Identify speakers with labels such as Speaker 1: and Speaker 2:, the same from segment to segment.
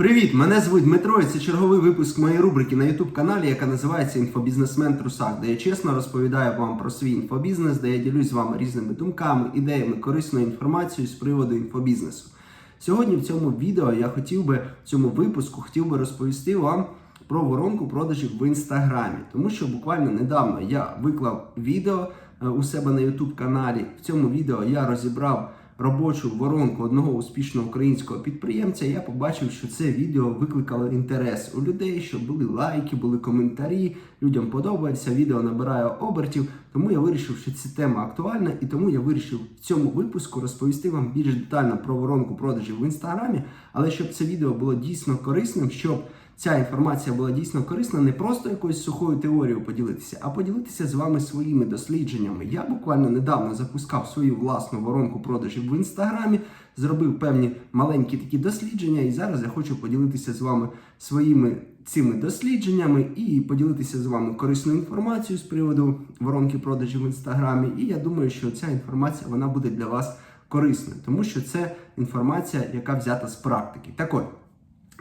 Speaker 1: Привіт! Мене звуть Дмитро. і Це черговий випуск моєї рубрики на youtube каналі, яка називається Інфобізнесмен Трусак, де я чесно розповідаю вам про свій інфобізнес, де я ділюсь з вами різними думками, ідеями, корисною інформацією з приводу інфобізнесу. Сьогодні в цьому відео я хотів би в цьому випуску хотів би розповісти вам про воронку продажів в інстаграмі, тому що буквально недавно я виклав відео е, у себе на youtube каналі. В цьому відео я розібрав робочу воронку одного успішного українського підприємця, я побачив, що це відео викликало інтерес у людей, що були лайки, були коментарі. Людям подобається, відео набирає обертів. Тому я вирішив, що ця тема актуальна, і тому я вирішив в цьому випуску розповісти вам більш детально про воронку продажів в інстаграмі, але щоб це відео було дійсно корисним, щоб ця інформація була дійсно корисна, не просто якоюсь сухою теорією поділитися, а поділитися з вами своїми дослідженнями. Я буквально недавно запускав свою власну воронку продажів в інстаграмі, зробив певні маленькі такі дослідження, і зараз я хочу поділитися з вами своїми цими дослідженнями і поділитися з вами корисною інформацією з приводу воронки продажів в інстаграмі. І я думаю, що ця інформація вона буде для вас корисною, тому що це інформація, яка взята з практики. Так от.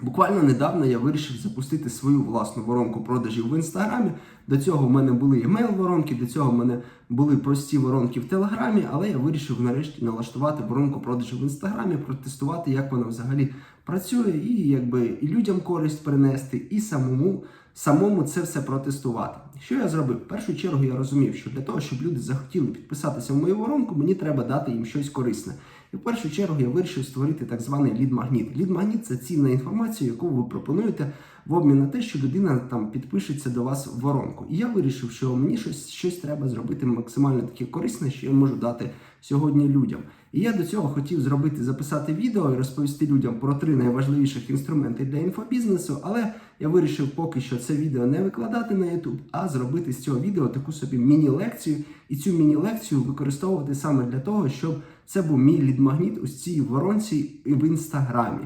Speaker 1: Буквально недавно я вирішив запустити свою власну воронку продажів в інстаграмі. До цього в мене були емейл-воронки, до цього в мене були прості воронки в Телеграмі, але я вирішив нарешті налаштувати воронку продажів в інстаграмі, протестувати, як вона взагалі працює, і якби і людям користь принести, і самому самому це все протестувати. Що я зробив? В першу чергу я розумів, що для того, щоб люди захотіли підписатися в мою воронку, мені треба дати їм щось корисне. І в першу чергу я вирішив створити так званий лід-магніт. Лід-магніт це цінна інформація, яку ви пропонуєте в обмін на те, що людина там підпишеться до вас в воронку. І я вирішив, що мені щось щось треба зробити максимально таке корисне, що я можу дати сьогодні людям. І я до цього хотів зробити, записати відео і розповісти людям про три найважливіших інструменти для інфобізнесу, але я вирішив поки що це відео не викладати на YouTube, а зробити з цього відео таку собі міні-лекцію, і цю міні-лекцію використовувати саме для того, щоб це був мій лідмагніт у цій воронці в інстаграмі.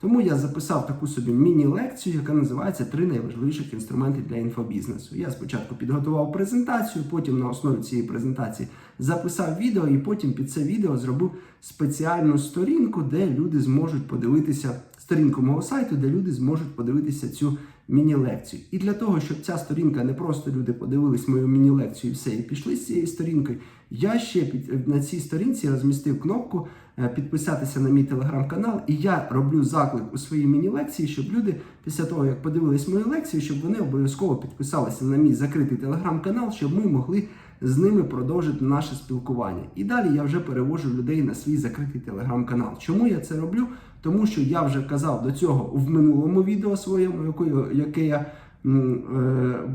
Speaker 1: Тому я записав таку собі міні-лекцію, яка називається Три найважливіших інструменти для інфобізнесу. Я спочатку підготував презентацію, потім на основі цієї презентації записав відео, і потім під це відео зробив спеціальну сторінку, де люди зможуть подивитися сторінку мого сайту, де люди зможуть подивитися цю міні-лекцію. І для того, щоб ця сторінка не просто люди подивились мою міні-лекцію і все, і пішли з цієї сторінки. Я ще під на цій сторінці розмістив кнопку е, підписатися на мій телеграм-канал, і я роблю заклик у своїй міні-лекції, щоб люди після того, як подивились мою лекцію, щоб вони обов'язково підписалися на мій закритий телеграм-канал, щоб ми могли з ними продовжити наше спілкування. І далі я вже перевожу людей на свій закритий телеграм-канал. Чому я це роблю? Тому що я вже казав до цього в минулому відео своєму, яке я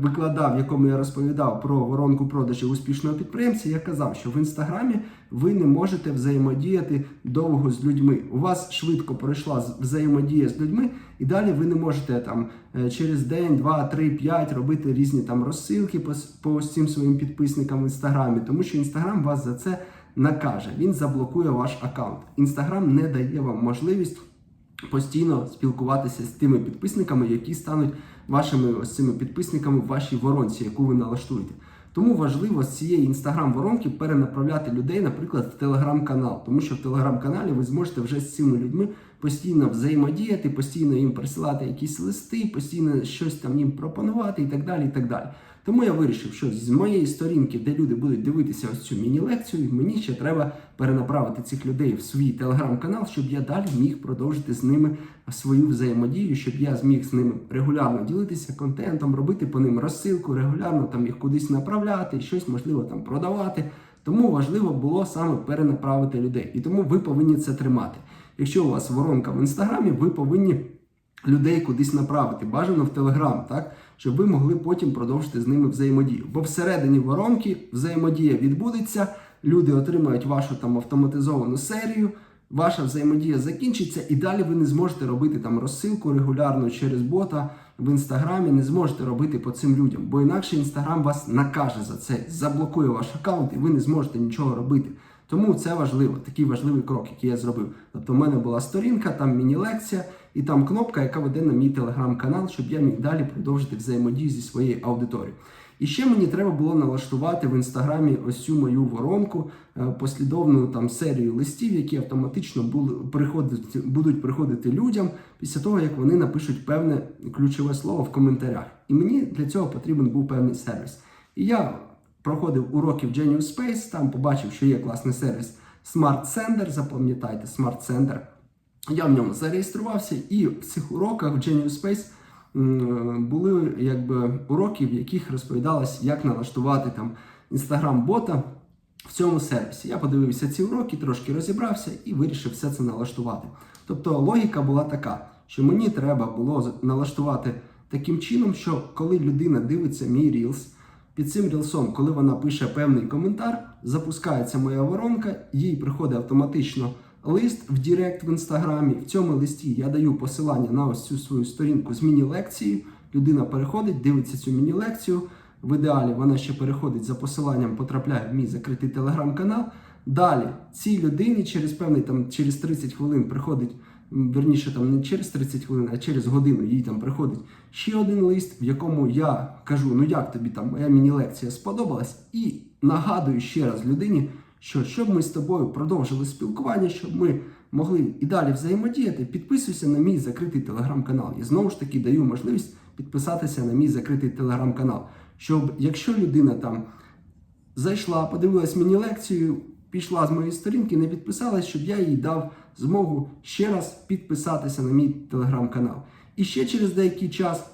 Speaker 1: викладав, в якому я розповідав про воронку продажів успішного підприємця, я казав, що в інстаграмі ви не можете взаємодіяти довго з людьми. У вас швидко пройшла взаємодія з людьми, і далі ви не можете там е, через день, два, три, п'ять робити різні там розсилки по, по цим своїм підписникам в інстаграмі, тому що інстаграм вас за це накаже. Він заблокує ваш аккаунт. Інстаграм не дає вам можливість. Постійно спілкуватися з тими підписниками, які стануть вашими ось цими підписниками в вашій воронці, яку ви налаштуєте. Тому важливо з цієї інстаграм-воронки перенаправляти людей, наприклад, в телеграм-канал, тому що в телеграм-каналі ви зможете вже з цими людьми постійно взаємодіяти, постійно їм присилати якісь листи, постійно щось там їм пропонувати і так далі. і так далі. Тому я вирішив, що з моєї сторінки, де люди будуть дивитися ось цю міні-лекцію, мені ще треба перенаправити цих людей в свій телеграм-канал, щоб я далі міг продовжити з ними свою взаємодію, щоб я зміг з ними регулярно ділитися контентом, робити по ним розсилку, регулярно там їх кудись направляти, щось можливо там продавати. Тому важливо було саме перенаправити людей. І тому ви повинні це тримати. Якщо у вас воронка в інстаграмі, ви повинні людей кудись направити, бажано в Телеграм, так, щоб ви могли потім продовжити з ними взаємодію. Бо всередині воронки взаємодія відбудеться, люди отримають вашу там автоматизовану серію. Ваша взаємодія закінчиться, і далі ви не зможете робити там розсилку регулярно через бота в інстаграмі, не зможете робити по цим людям, бо інакше інстаграм вас накаже за це, заблокує ваш аккаунт, і ви не зможете нічого робити. Тому це важливо, такий важливий крок, який я зробив. Тобто, в мене була сторінка, там міні-лекція, і там кнопка, яка веде на мій телеграм-канал, щоб я міг далі продовжити взаємодію зі своєю аудиторією. І ще мені треба було налаштувати в інстаграмі ось цю мою воронку, е, послідовну там серію листів, які автоматично будуть приходити людям після того, як вони напишуть певне ключове слово в коментарях. І мені для цього потрібен був певний сервіс. І я проходив уроки в Genius Space, там побачив, що є класний сервіс Smart Sender, запам'ятайте, Smart Sender. Я в ньому зареєструвався, і в цих уроках в Genius Space були якби уроки, в яких розповідалось, як налаштувати там інстаграм-бота в цьому сервісі. Я подивився ці уроки, трошки розібрався і вирішив все це налаштувати. Тобто логіка була така, що мені треба було налаштувати таким чином, що коли людина дивиться мій Reels, під цим рілсом, коли вона пише певний коментар, запускається моя воронка, їй приходить автоматично лист в Директ в інстаграмі. В цьому листі я даю посилання на ось цю свою сторінку з міні-лекцією. Людина переходить, дивиться цю міні-лекцію. В ідеалі вона ще переходить за посиланням, потрапляє в мій закритий телеграм-канал. Далі цій людині через певний там через 30 хвилин приходить, верніше там не через 30 хвилин, а через годину їй там приходить ще один лист, в якому я кажу: ну як тобі там моя міні-лекція сподобалась, і нагадую ще раз людині, що щоб ми з тобою продовжили спілкування, щоб ми могли і далі взаємодіяти, підписуйся на мій закритий телеграм-канал. І знову ж таки даю можливість підписатися на мій закритий телеграм-канал. Щоб якщо людина там зайшла, подивилась мені лекцію, пішла з моєї сторінки, не підписалась, щоб я їй дав змогу ще раз підписатися на мій телеграм-канал. І ще через деякий час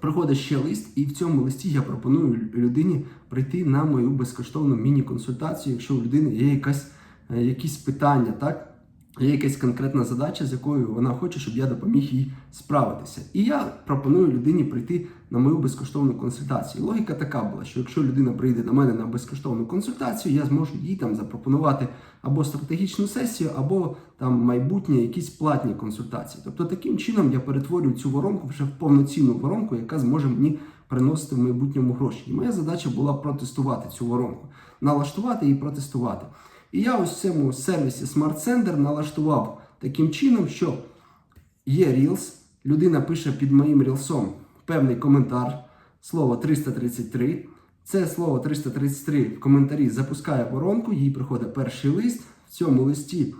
Speaker 1: приходить ще лист, і в цьому листі я пропоную людині прийти на мою безкоштовну міні-консультацію, якщо у людини є якась, е, якісь питання, так? Є якась конкретна задача, з якою вона хоче, щоб я допоміг їй справитися. І я пропоную людині прийти на мою безкоштовну консультацію. Логіка така була, що якщо людина прийде до мене на безкоштовну консультацію, я зможу їй там запропонувати або стратегічну сесію, або там майбутнє якісь платні консультації. Тобто таким чином я перетворюю цю воронку вже в повноцінну воронку, яка зможе мені приносити в майбутньому гроші. І моя задача була протестувати цю воронку, налаштувати і протестувати. І я ось в цьому сервісі Smart Sender налаштував таким чином, що є Reels, людина пише під моїм рілсом певний коментар, слово 333. Це слово 333 в коментарі запускає воронку, їй приходить перший лист. В цьому листі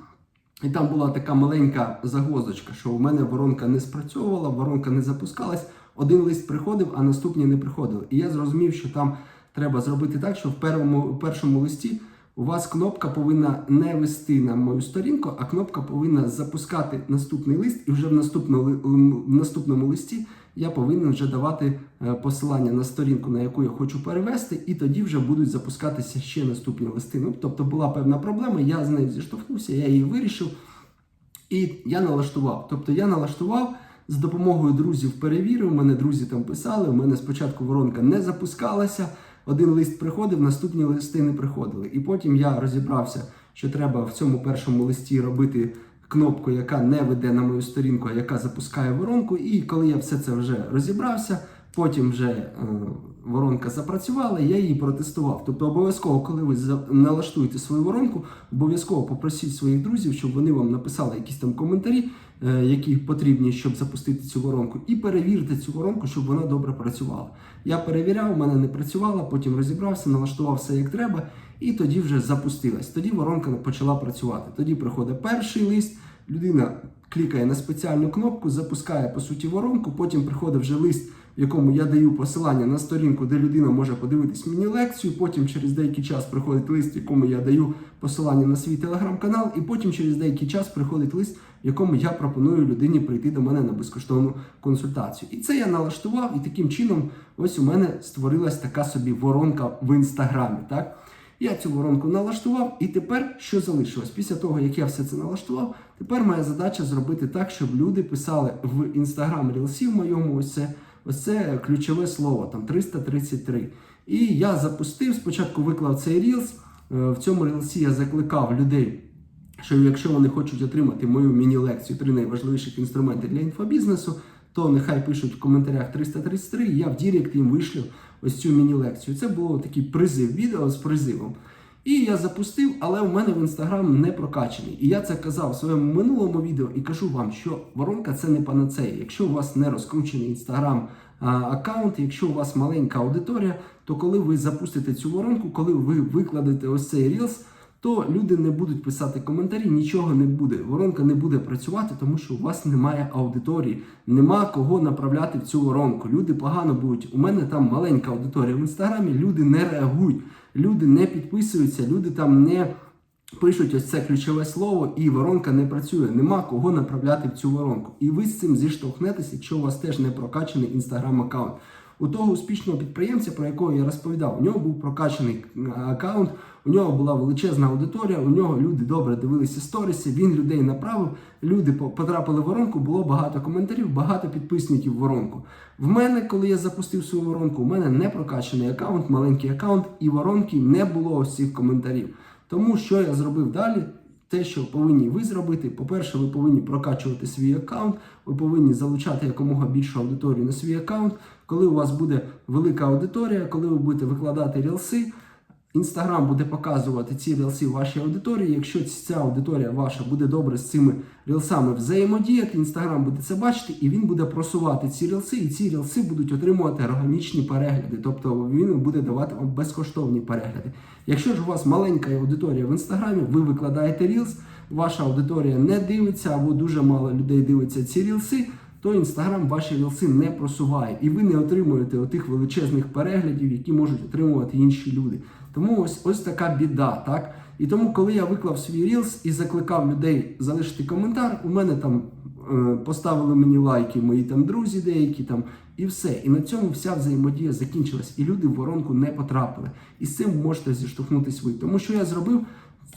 Speaker 1: і там була така маленька загвоздочка, що у мене воронка не спрацьовувала, воронка не запускалась. Один лист приходив, а наступні не приходили. І я зрозумів, що там треба зробити так, що в першому, в першому листі у вас кнопка повинна не вести на мою сторінку, а кнопка повинна запускати наступний лист, і вже в наступному, в наступному листі я повинен вже давати е, посилання на сторінку, на яку я хочу перевести, і тоді вже будуть запускатися ще наступні листи. Ну, тобто була певна проблема, я з нею зіштовхнувся, я її вирішив. І я налаштував. Тобто я налаштував з допомогою друзів перевірив. Мене друзі там писали. У мене спочатку воронка не запускалася. Один лист приходив, наступні листи не приходили. І потім я розібрався, що треба в цьому першому листі робити кнопку, яка не веде на мою сторінку, а яка запускає воронку. І коли я все це вже розібрався, потім вже е, воронка запрацювала, я її протестував. Тобто, обов'язково, коли ви за- налаштуєте свою воронку, обов'язково попросіть своїх друзів, щоб вони вам написали якісь там коментарі, е, які потрібні, щоб запустити цю воронку, і перевірте цю воронку, щоб вона добре працювала. Я перевіряв, у мене не працювала, потім розібрався, налаштував все як треба, і тоді вже запустилась. Тоді воронка почала працювати. Тоді приходить перший лист, людина клікає на спеціальну кнопку, запускає по суті воронку, потім приходить вже лист, в якому я даю посилання на сторінку, де людина може подивитись мені лекцію. Потім через деякий час приходить лист, в якому я даю посилання на свій телеграм-канал, і потім через деякий час приходить лист, в якому я пропоную людині прийти до мене на безкоштовну консультацію. І це я налаштував, і таким чином ось у мене створилась така собі воронка в інстаграмі. Так? Я цю воронку налаштував, і тепер що залишилось? Після того, як я все це налаштував, тепер моя задача зробити так, щоб люди писали в інстаграм рілсі в моєму ось це, ось це ключове слово, там 333. І я запустив, спочатку виклав цей рілс. Е, В цьому рілсі я закликав людей, що якщо вони хочуть отримати мою міні-лекцію три найважливіших інструменти для інфобізнесу, то нехай пишуть в коментарях 333, і я в Дірект їм вишлю ось цю міні-лекцію. Це було такий призив, відео з призивом. І я запустив, але у мене в інстаграм не прокачаний. І я це казав в своєму минулому відео і кажу вам, що воронка це не панацея. Якщо у вас не розкручений інстаграм аккаунт. Якщо у вас маленька аудиторія, то коли ви запустите цю воронку, коли ви викладете ось цей Reels, то люди не будуть писати коментарі, нічого не буде. Воронка не буде працювати, тому що у вас немає аудиторії, нема кого направляти в цю воронку. Люди погано будуть. У мене там маленька аудиторія в інстаграмі. Люди не реагують, люди не підписуються, люди там не. Пишуть ось це ключове слово, і воронка не працює. Нема кого направляти в цю воронку. І ви з цим зіштовхнетеся, якщо у вас теж не прокачаний інстаграм аккаунт. У того успішного підприємця, про якого я розповідав, у нього був прокачаний аккаунт, у нього була величезна аудиторія, у нього люди добре дивилися сторіси, він людей направив, люди по- потрапили в воронку, було багато коментарів, багато підписників в воронку. В мене, коли я запустив свою воронку, у мене не прокачаний аккаунт, маленький аккаунт, і воронки не було ось цих коментарів. Тому що я зробив далі? Те, що повинні ви зробити, по-перше, ви повинні прокачувати свій аккаунт, ви повинні залучати якомога більшу аудиторію на свій аккаунт. Коли у вас буде велика аудиторія, коли ви будете викладати рілси, Інстаграм буде показувати ці рілси вашій аудиторії. Якщо ця аудиторія ваша буде добре з цими рілсами взаємодіяти, інстаграм буде це бачити, і він буде просувати ці рілси, і ці рілси будуть отримувати органічні перегляди. Тобто він буде давати вам безкоштовні перегляди. Якщо ж у вас маленька аудиторія в інстаграмі, ви викладаєте рілс, ваша аудиторія не дивиться або дуже мало людей дивиться ці рілси. То інстаграм ваші рілси не просуває, і ви не отримуєте отих величезних переглядів, які можуть отримувати інші люди. Тому ось ось така біда, так? І тому, коли я виклав свій рілс і закликав людей залишити коментар, у мене там е, поставили мені лайки, мої там друзі, деякі там, і все. І на цьому вся взаємодія закінчилась, і люди в воронку не потрапили. І з цим можете зіштовхнутися ви. Тому що я зробив.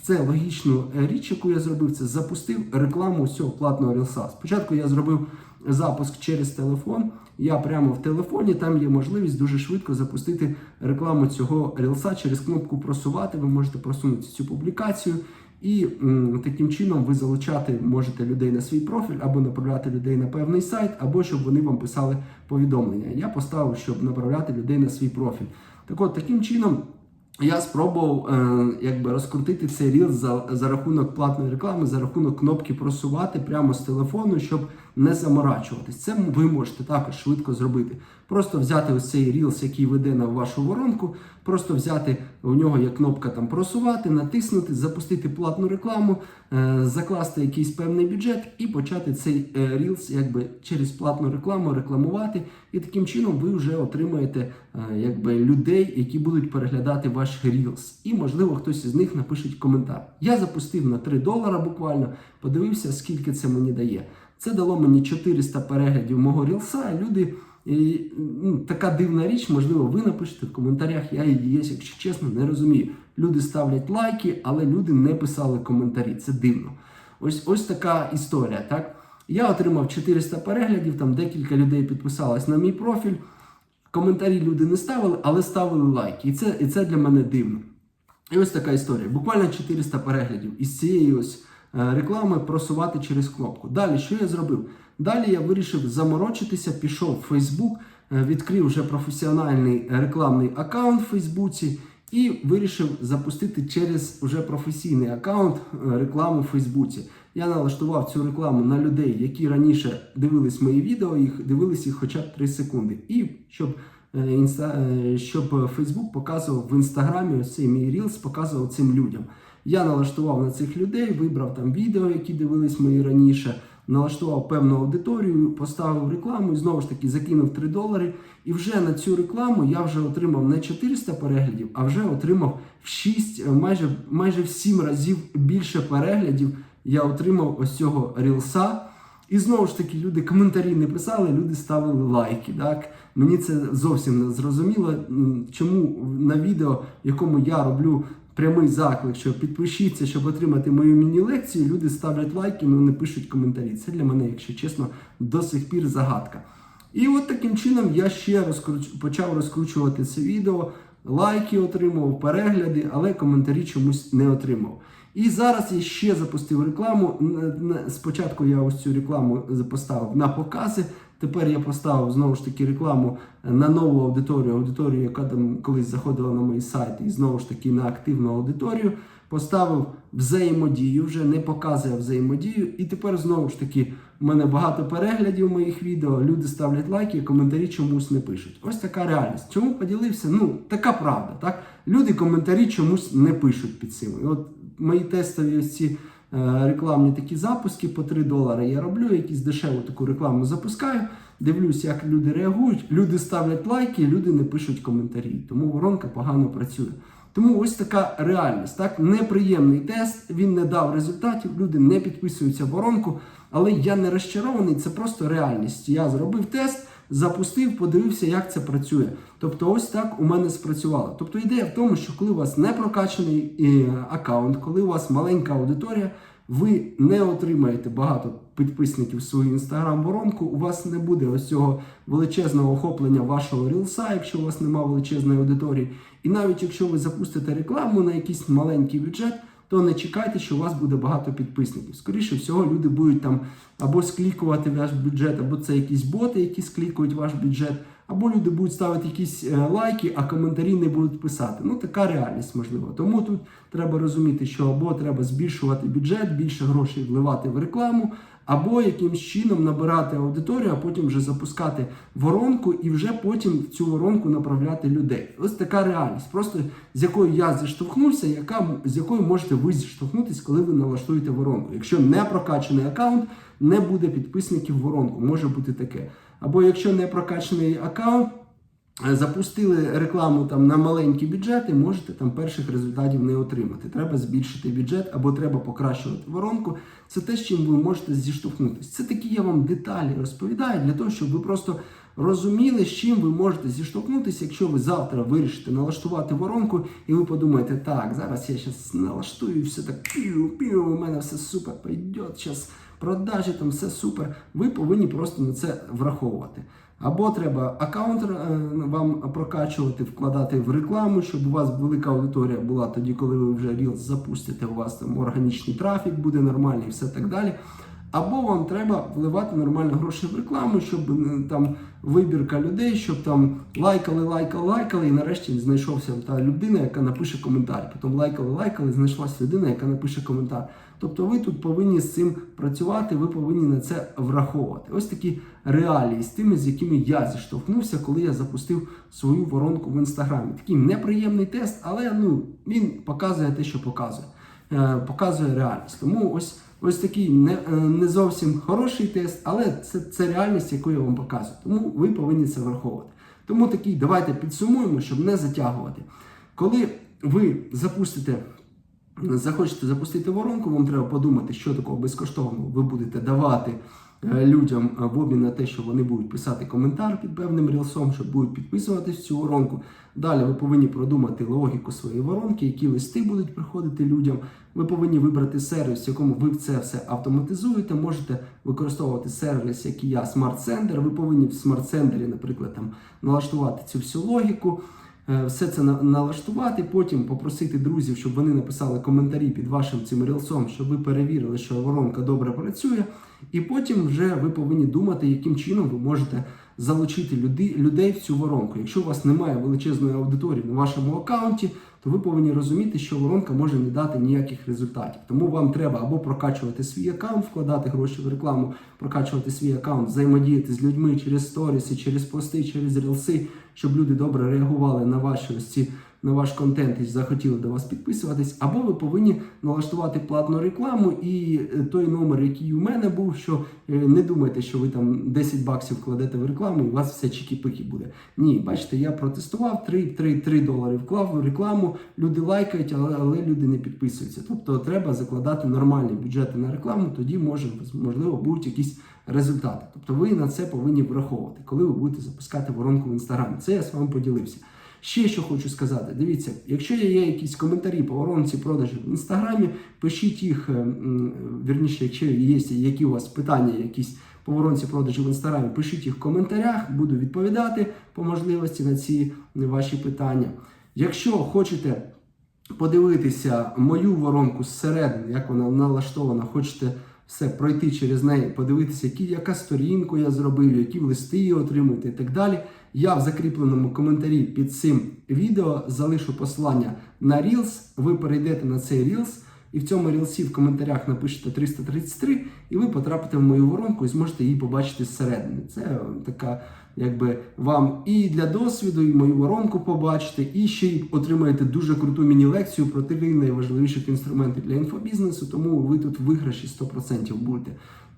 Speaker 1: Це логічну е, річ, яку я зробив, це запустив рекламу цього платного рілса. Спочатку я зробив запуск через телефон. Я прямо в телефоні, там є можливість дуже швидко запустити рекламу цього рілса через кнопку просувати. Ви можете просунути цю публікацію, і м, таким чином ви залучати можете людей на свій профіль або направляти людей на певний сайт, або щоб вони вам писали повідомлення. Я поставив, щоб направляти людей на свій профіль. Так от таким чином. Я спробував е, якби розкрутити цей ріл за, за рахунок платної реклами, за рахунок кнопки просувати прямо з телефону, щоб не заморачуватись. Це ви можете також швидко зробити. Просто взяти ось цей рілс, який веде на вашу воронку, просто взяти у нього є кнопка там просувати, натиснути, запустити платну рекламу, е, закласти якийсь певний бюджет і почати цей е, рілс якби через платну рекламу рекламувати. І таким чином ви вже отримаєте е, якби людей, які будуть переглядати ваш рілс. І можливо хтось із них напише коментар. Я запустив на 3 долара буквально, подивився, скільки це мені дає. Це дало мені 400 переглядів мого рілса. Люди і, ну, така дивна річ, можливо, ви напишете в коментарях. Я її, якщо чесно, не розумію. Люди ставлять лайки, але люди не писали коментарі. Це дивно. Ось ось така історія. Так я отримав 400 переглядів. Там декілька людей підписалось на мій профіль. Коментарі люди не ставили, але ставили лайки. І це, і це для мене дивно. І ось така історія. Буквально 400 переглядів із цієї ось реклами просувати через кнопку. Далі, що я зробив? Далі я вирішив заморочитися, пішов в е, відкрив вже професіональний рекламний аккаунт в Фейсбуці і вирішив запустити через вже професійний аккаунт е, рекламу в Фейсбуці. Я налаштував цю рекламу на людей, які раніше дивились мої відео, їх дивились їх хоча б 3 секунди. І щоб е, е, щоб Facebook показував в інстаграмі ось цей мій Reels, показував цим людям. Я налаштував на цих людей, вибрав там відео, які дивились мої раніше, налаштував певну аудиторію, поставив рекламу і знову ж таки закинув 3 долари. І вже на цю рекламу я вже отримав не 400 переглядів, а вже отримав в 6, майже, майже в 7 разів більше переглядів. Я отримав ось цього рілса. І знову ж таки, люди коментарі не писали, люди ставили лайки. Так? Мені це зовсім не зрозуміло, чому на відео, якому я роблю прямий заклик, що підпишіться, щоб отримати мою міні-лекцію, люди ставлять лайки, але не пишуть коментарі. Це для мене, якщо чесно, до сих пір загадка. І от таким чином я ще розкруч... почав розкручувати це відео, лайки отримував, перегляди, але коментарі чомусь не отримав. І зараз я ще запустив рекламу. Спочатку я ось цю рекламу поставив на покази. Тепер я поставив знову ж таки рекламу на нову аудиторію, аудиторію, яка там колись заходила на мій сайт, і знову ж таки на активну аудиторію. Поставив взаємодію, вже не показує взаємодію. І тепер знову ж таки у мене багато переглядів моїх відео, люди ставлять лайки, коментарі чомусь не пишуть. Ось така реальність. Чому поділився? Ну, така правда. Так? Люди коментарі чомусь не пишуть під цим. І от мої тестові ці рекламні такі запуски по 3 долари я роблю, якісь дешеву таку рекламу запускаю. Дивлюсь, як люди реагують, люди ставлять лайки, люди не пишуть коментарі. Тому воронка погано працює. Тому ось така реальність. Так, неприємний тест, він не дав результатів, люди не підписуються воронку, але я не розчарований, це просто реальність. Я зробив тест, запустив, подивився, як це працює. Тобто, ось так у мене спрацювало. Тобто ідея в тому, що коли у вас не прокачаний е, аккаунт, коли у вас маленька аудиторія, ви не отримаєте багато підписників в свою інстаграм-воронку, у вас не буде ось цього величезного охоплення вашого рілса, якщо у вас немає величезної аудиторії. І навіть якщо ви запустите рекламу на якийсь маленький бюджет, то не чекайте, що у вас буде багато підписників. Скоріше всього, люди будуть там або склікувати ваш бюджет, або це якісь боти, які склікують ваш бюджет, або люди будуть ставити якісь е, лайки, а коментарі не будуть писати. Ну така реальність можливо. Тому тут треба розуміти, що або треба збільшувати бюджет, більше грошей вливати в рекламу, або якимсь чином набирати аудиторію, а потім вже запускати воронку і вже потім в цю воронку направляти людей. Ось така реальність, просто з якою я зіштовхнувся, яка з якою можете ви зіштовхнутися, коли ви налаштуєте воронку. Якщо не прокачаний аккаунт, не буде підписників воронку. Може бути таке. Або якщо не прокачаний аккаунт. Запустили рекламу там на маленькі бюджети, можете там перших результатів не отримати. Треба збільшити бюджет або треба покращувати воронку. Це те, з чим ви можете зіштовхнутися. Це такі я вам деталі розповідаю для того, щоб ви просто розуміли, з чим ви можете зіштовхнутися, якщо ви завтра вирішите налаштувати воронку, і ви подумаєте, так, зараз я зараз налаштую все так пів, пів, у мене все супер пойде, зараз продажі, там все супер. Ви повинні просто на це враховувати. Або треба аккаунт е, вам прокачувати, вкладати в рекламу, щоб у вас велика аудиторія була тоді, коли ви вже Reels запустите, у вас там органічний трафік буде нормальний і все так далі. Або вам треба вливати нормально гроші в рекламу, щоб е, там вибірка людей, щоб там лайкали, лайкали, лайкали, і нарешті знайшовся та людина, яка напише коментар. Потім лайкали, лайкали, знайшлася людина, яка напише коментар. Тобто ви тут повинні з цим працювати, ви повинні на це враховувати. Ось такі реалії з тими, з якими я зіштовхнувся, коли я запустив свою воронку в інстаграмі. Такий неприємний тест, але ну він показує те, що показує. Е, показує реальність. Тому ось ось такий не, е, не зовсім хороший тест, але це, це реальність, яку я вам показую. Тому ви повинні це враховувати. Тому такий, давайте підсумуємо, щоб не затягувати. Коли ви запустите захочете запустити воронку, вам треба подумати, що такого безкоштовного ви будете давати людям е, в обмін на те, що вони будуть писати коментар під певним рілсом, що будуть підписуватись в цю воронку. Далі ви повинні продумати логіку своєї воронки, які листи будуть приходити людям. Ви повинні вибрати сервіс, в якому ви це все автоматизуєте. Можете використовувати сервіс, як і я, Sender. Ви повинні в Sender, наприклад, там налаштувати цю всю логіку. Е, все це на- налаштувати, потім попросити друзів, щоб вони написали коментарі під вашим цим рілсом, щоб ви перевірили, що воронка добре працює. І потім вже ви повинні думати, яким чином ви можете залучити людей в цю воронку. Якщо у вас немає величезної аудиторії на вашому аккаунті, то ви повинні розуміти, що воронка може не дати ніяких результатів. Тому вам треба або прокачувати свій аккаунт, вкладати гроші в рекламу, прокачувати свій аккаунт, взаємодіяти з людьми через сторіси, через пости, через рілси, щоб люди добре реагували на ваші ось ці. На ваш контент і захотіли до вас підписуватись, або ви повинні налаштувати платну рекламу. І е, той номер, який у мене був, що е, не думайте, що ви там 10 баксів вкладете в рекламу, і у вас все чікі-пики буде. Ні, бачите, я протестував 3, 3, 3 долари вклав в рекламу. Люди лайкають, але, але люди не підписуються. Тобто треба закладати нормальні бюджети на рекламу, тоді може можливо будуть якісь результати. Тобто ви на це повинні враховувати, коли ви будете запускати воронку в інстаграмі. Це я з вами поділився. Ще що хочу сказати, дивіться, якщо є якісь коментарі по воронці продажів в інстаграмі, пишіть їх, е, вірніше, якщо є які у вас питання, якісь по воронці продажів в інстаграмі, пишіть їх в коментарях, буду відповідати по можливості на ці ваші питання. Якщо хочете подивитися мою воронку зсередини, як вона налаштована, хочете все пройти через неї, подивитися, які, яка сторінку я зробив, які листи отримуєте і так далі. Я в закріпленому коментарі під цим відео залишу посилання на Reels. Ви перейдете на цей Reels, і в цьому рілсі в коментарях напишете 333, і ви потрапите в мою воронку і зможете її побачити зсередини. Це така, якби вам і для досвіду, і мою воронку побачите, і ще й отримаєте дуже круту міні-лекцію про три найважливіших інструменти для інфобізнесу, тому ви тут виграші 100% будете.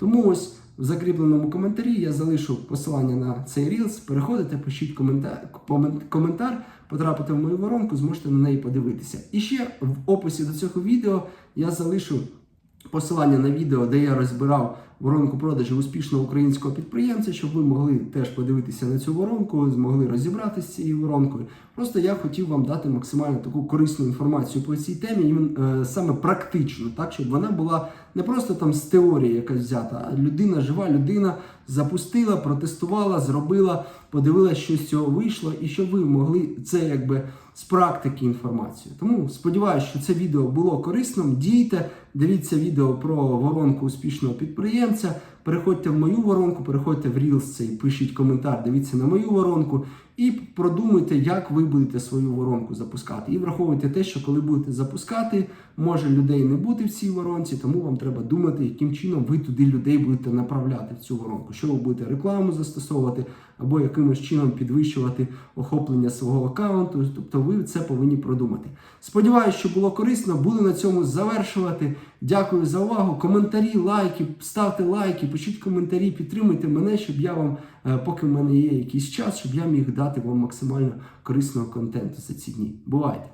Speaker 1: Тому ось в закріпленому коментарі я залишу посилання на цей рілс. Переходите, пишіть коментар, комен- коментар, потрапите в мою воронку, зможете на неї подивитися. І ще в описі до цього відео я залишу посилання на відео, де я розбирав воронку продажу успішного українського підприємця, щоб ви могли теж подивитися на цю воронку, змогли розібратися з цією воронкою. Просто я хотів вам дати максимально таку корисну інформацію по цій темі, іменно, е, саме практично, так щоб вона була не просто там з теорії якась взята, а людина, жива людина запустила, протестувала, зробила, подивилася, що з цього вийшло, і щоб ви могли це якби з практики інформацію. Тому сподіваюся, що це відео було корисним. Дійте, дивіться відео про воронку успішного підприємця. Переходьте в мою воронку, переходьте в Reels цей, пишіть коментар, дивіться на мою воронку і продумуйте, як ви будете свою воронку запускати. І враховуйте те, що коли будете запускати, може людей не бути в цій воронці, тому вам треба думати, яким чином ви туди людей будете направляти в цю воронку. Що ви будете рекламу застосовувати, або якимось чином підвищувати охоплення свого аккаунту. Тобто ви це повинні продумати. Сподіваюсь, що було корисно. Буду на цьому завершувати. Дякую за увагу. Коментарі, лайки, ставте лайки, пишіть коментарі, підтримуйте мене, щоб я вам, поки в мене є якийсь час, щоб я міг дати вам максимально корисного контенту за ці дні. Бувайте!